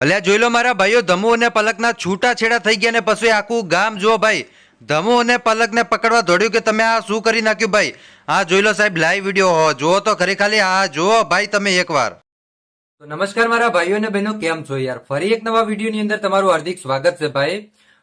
અલ્યા જોઈ લો મારા ભાઈઓ, ધમુ અને પલકના છૂટા છેડા થઈ ગયા ને પછી આખું ગામ જુઓ ભાઈ. ધમુ અને પલકને પકડવા દોડ્યું કે તમે આ શું કરી નાખ્યું ભાઈ? આ જોઈ લો સાહેબ લાઈવ વીડિયો જુઓ તો ખરી ખાલી. આ જુઓ ભાઈ તમે એકવાર. તો નમસ્કાર મારા ભાઈઓ અને બહેનો, કેમ છો યાર? ફરી એક નવા વિડીયોની અંદર તમારું હાર્દિક સ્વાગત છે ભાઈ.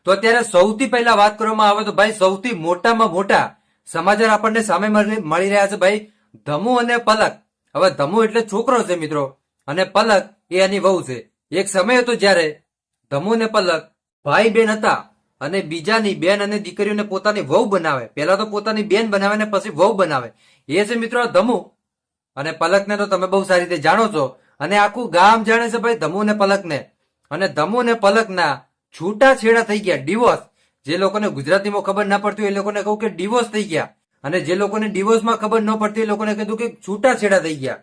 તો અત્યારે સૌથી પહેલા વાત કરવામાં આવે તો ભાઈ, સૌથી મોટામાં મોટા સમાચાર આપણને સામે મળી રહ્યા છે ભાઈ. ધમુ અને પલક. હવે ધમુ એટલે છોકરો છે મિત્રો. અને પલક એ એની વહુ છે. એક સમય હતો જ્યારે ધમુ અને પલક ભાઈ બેન હતા અને બીજાની બેન અને દીકરીઓને પોતાની વહુ બનાવે. પહેલા તો પોતાની બેન બનાવે ને પછી વહુ બનાવે. એ છે મિત્રો ધમુ. અને પલકને તો તમે બહુ સારી રીતે જાણો છો. અને આખું ગામ જાણે છે ભાઈ ધમુ ને પલકને. અને ધમુ ને પલકના છૂટા છેડા થઈ ગયા. ડિવોર્સ. જે લોકોને ગુજરાતીમાં ખબર ના પડતી હોય એ લોકોને કહું કે ડિવોર્સ થઈ ગયા. અને જે લોકોને ડિવોર્સમાં ખબર ન પડતી એ લોકોને કીધું કે છૂટા છેડા થઈ ગયા.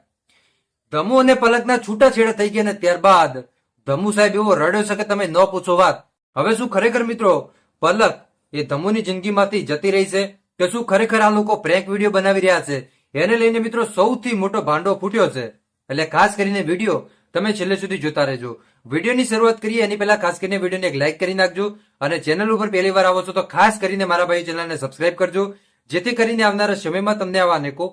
ધમુ અને પલકના છૂટા છેડા થઈ ગયા અને ત્યારબાદ ધમુ સાહેબ એવો રડ્યો છે કે તમે ન પૂછો વાત. હવે શું ખરેખર મિત્રો? પલક એ ધમુની જિંદગીમાંથી જતી રહી છે કે શું ખરેખર આ લોકો પ્રેન્ક વીડિયો બનાવી રહ્યા છે? એને લઈને મિત્રો સૌથી મોટો ભાંડો ફૂટ્યો છે. એટલે ખાસ કરીને વીડિયો તમે છેલ્લે સુધી જોતા રહેજો. વિડીયોની શરૂઆત કરીએ એની પહેલા ખાસ કરીને વિડીયોને એક લાઇક કરી નાખજો અને ચેનલ ઉપર પહેલી વાર આવો છો તો ખાસ કરીને મારા ભાઈ ચેનલને સબસ્ક્રાઇબ કરજો, જેથી કરીને આવનારા સમયમાં તમને આવા અનેકો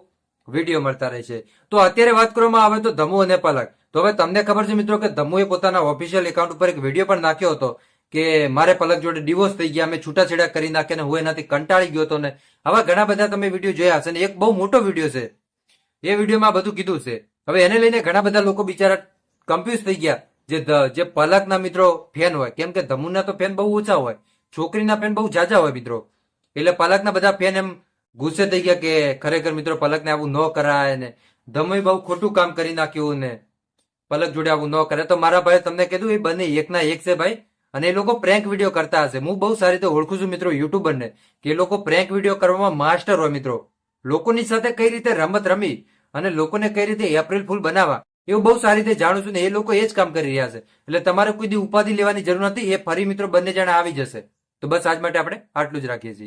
વીડિયો મળતા રહેશે. તો અત્યારે વાત કરવામાં આવે તો ધમુ અને પલક. તો હવે તમને ખબર છે મિત્રો કે ધમ્મુએ પોતાના ઓફિશિયલ એકાઉન્ટ ઉપર એક વીડિયો પણ નાખ્યો હતો કે મારે પલક જોડે ડિવોર્સ થઈ ગયા, મેં છૂટાછેડા કરી નાખ્યા ને હું એનાથી કંટાળી ગયો હતો ને. આવા ઘણા બધા તમે વીડિયો જોયા હશે ને એક બહુ મોટો વીડિયો છે. એ વિડીયોમાં બધું કીધું છે. હવે એને લઈને ઘણા બધા લોકો બિચારા કન્ફ્યુઝ થઈ ગયા જે જે પલકના મિત્રો ફેન હોય. કેમ કે ધમુના તો ફેન બહુ ઓછા હોય. છોકરીના ફેન બહુ જાજા હોય મિત્રો. એટલે પલકના બધા ફેન એમ ગુસ્સે થઈ ગયા કે ખરેખર મિત્રો પલકને આવું ન કરાય ને. ધમુએ બહુ ખોટું કામ કરી નાખ્યું ને. પલક જોડે આવું ન કરે. તો મારા ભાઈ તમને કીધું, એ બંને એકના એક છે ભાઈ. અને એ લોકો પ્રેન્ક વીડિયો કરતા હશે. હું બહુ સારી રીતે ઓળખું છું મિત્રો યુટ્યુબરને કે એ લોકો પ્રેન્ક વીડિયો કરવામાં માસ્ટર હોય મિત્રો. લોકોની સાથે કઈ રીતે રમત રમી અને લોકોને કઈ રીતે એપ્રિલ ફૂલ બનાવવા, એવું બહુ સારી રીતે જાણું છું ને એ લોકો એ જ કામ કરી રહ્યા છે. એટલે તમારે કોઈ દી ઉપાધિ લેવાની જરૂર નથી, એ ફરી મિત્રો બંને જણા આવી જશે. તો બસ આજ માટે આપણે આટલું જ રાખીએ છીએ.